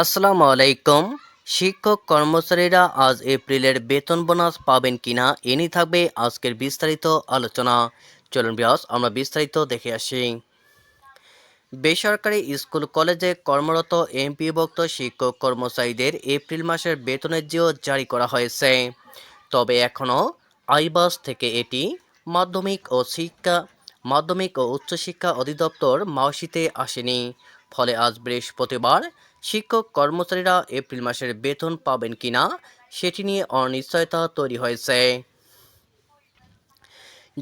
আসসালামু আলাইকুম শিক্ষক কর্মচারীরা আজ এপ্রিলের বেতন বোনাস পাবেন কিনা এ নিয়ে থাকবে আজকের বিস্তারিত আলোচনা। চলুন বিয়াস আমরা বিস্তারিত দেখে আসি। বেসরকারি স্কুল কলেজে কর্মরত এমপিভুক্ত শিক্ষক কর্মচারীদের এপ্রিল মাসের বেতনের জিও জারি করা হয়েছে। তবে এখনও আইবাস থেকে এটি মাধ্যমিক ও শিক্ষা, মাধ্যমিক ও উচ্চশিক্ষা অধিদপ্তর মাওসিতে আসেনি। ফলে আজ বৃহস্পতিবার শিক্ষক কর্মচারীরা এপ্রিল মাসের বেতন পাবেন কিনা, সেটি নিয়ে অনিশ্চয়তা তৈরি হয়েছে।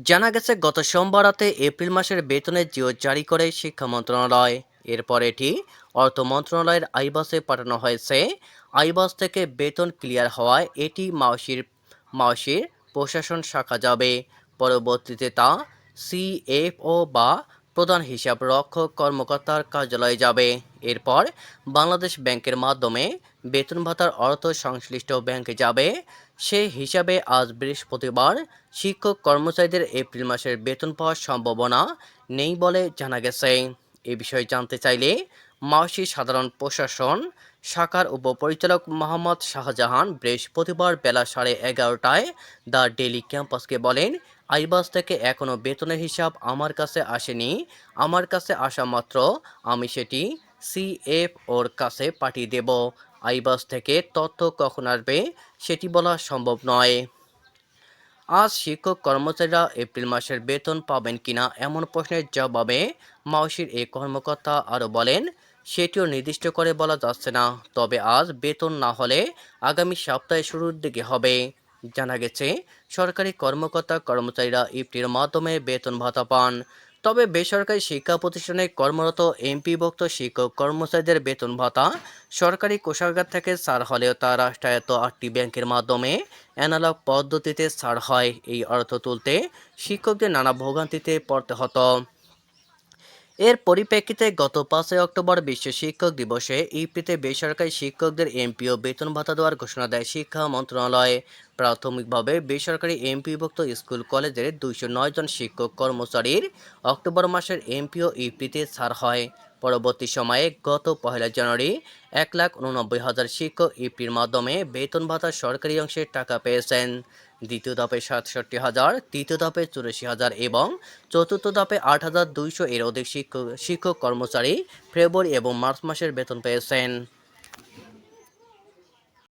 জানা গেছে, গত সোমবার রাতে এপ্রিল মাসের বেতনের জিও জারি করে শিক্ষা মন্ত্রণালয়। এরপর এটি অর্থ মন্ত্রণালয়ের আইবাসে পাঠানো হয়েছে। আইবাস থেকে বেতন ক্লিয়ার হওয়ায় এটি মাওসির মাওসির প্রশাসন শাখা যাবে। পরবর্তীতে তা সিএফও বা প্রধান হিসাব রক্ষক কর্মকর্তার কার্যালয়ে যাবে। এরপর বাংলাদেশ ব্যাংকের মাধ্যমে বেতন ভাতার অর্থ সংশ্লিষ্ট ব্যাংকে যাবে। সে হিসাবে আজ বৃহস্পতিবার শিক্ষক কর্মচারীদের এপ্রিল মাসের বেতন পাওয়ার সম্ভাবনা নেই বলে জানা গেছে। এ বিষয়ে জানতে চাইলে মাওসি সাধারণ প্রশাসন, শাখার উপপরিচালক মোহাম্মদ শাহজাহান বৃহস্পতিবার বেলা সাড়ে এগারোটায় দ্য ডেলি ক্যাম্পাসকে বলেন, আইবাস থেকে এখনও বেতনের হিসাব আমার কাছে আসেনি। আমার কাছে আসা মাত্র আমি সেটি সিএফ ওর কাছে পাঠিয়ে দেব। আইবাস থেকে তথ্য কখন আসবে সেটি বলা সম্ভব নয়। আজ শিক্ষক কর্মচারীরা এপ্রিল মাসের বেতন পাবেন কিনা এমন প্রশ্নের জবাবে মাওসির এই কর্মকর্তা আরও বলেন সেটিও নির্দিষ্ট করে বলা যাচ্ছে না, তবে আজ বেতন না হলে আগামী সপ্তাহে শুরুর দিকে হবে। জানা গেছে, সরকারি কর্মকর্তা কর্মচারীরা ইফটির মাধ্যমে বেতন ভাতা পান। তবে বেসরকারি শিক্ষা প্রতিষ্ঠানে কর্মরত এমপিভুক্ত শিক্ষক কর্মচারীদের বেতন ভাতা সরকারি কোষাগার থেকে ছাড় হলেও তা রাষ্ট্রায়ত্ত আটটি ব্যাংকের মাধ্যমে অ্যানালগ পদ্ধতিতে ছাড় হয়। এই অর্থ তুলতে শিক্ষকদের নানা ভোগান্তিতে পড়তে হতো। এর পরিপ্রেক্ষিতে গত পাঁচই অক্টোবর বিশ্ব শিক্ষক দিবসে ইপিতে বেসরকারি শিক্ষকদের এমপিও বেতন ভাতা দেওয়ার ঘোষণা দেয় শিক্ষা মন্ত্রণালয়। প্রাথমিকভাবে বেসরকারি এমপিভুক্ত স্কুল কলেজের দুইশো নয় জন শিক্ষক কর্মচারীর অক্টোবর মাসের এমপিও ইপিতে ছাড় হয়। পরবর্তী সময়ে গত পহেলা জানুয়ারি এক লাখ উননব্বই হাজার শিক্ষক ইপির মাধ্যমে বেতন ভাতা সরকারি অংশের টাকা পেয়েছেন। দ্বিতীয় ধাপে সাতষট্টি হাজার, তৃতীয় ধাপে চুরাশি হাজার এবং চতুর্থ ধাপে আট হাজার দুইশো এর অধিক শিক্ষক শিক্ষক কর্মচারী ফেব্রুয়ারি এবং মার্চ মাসের বেতন পেয়েছেন।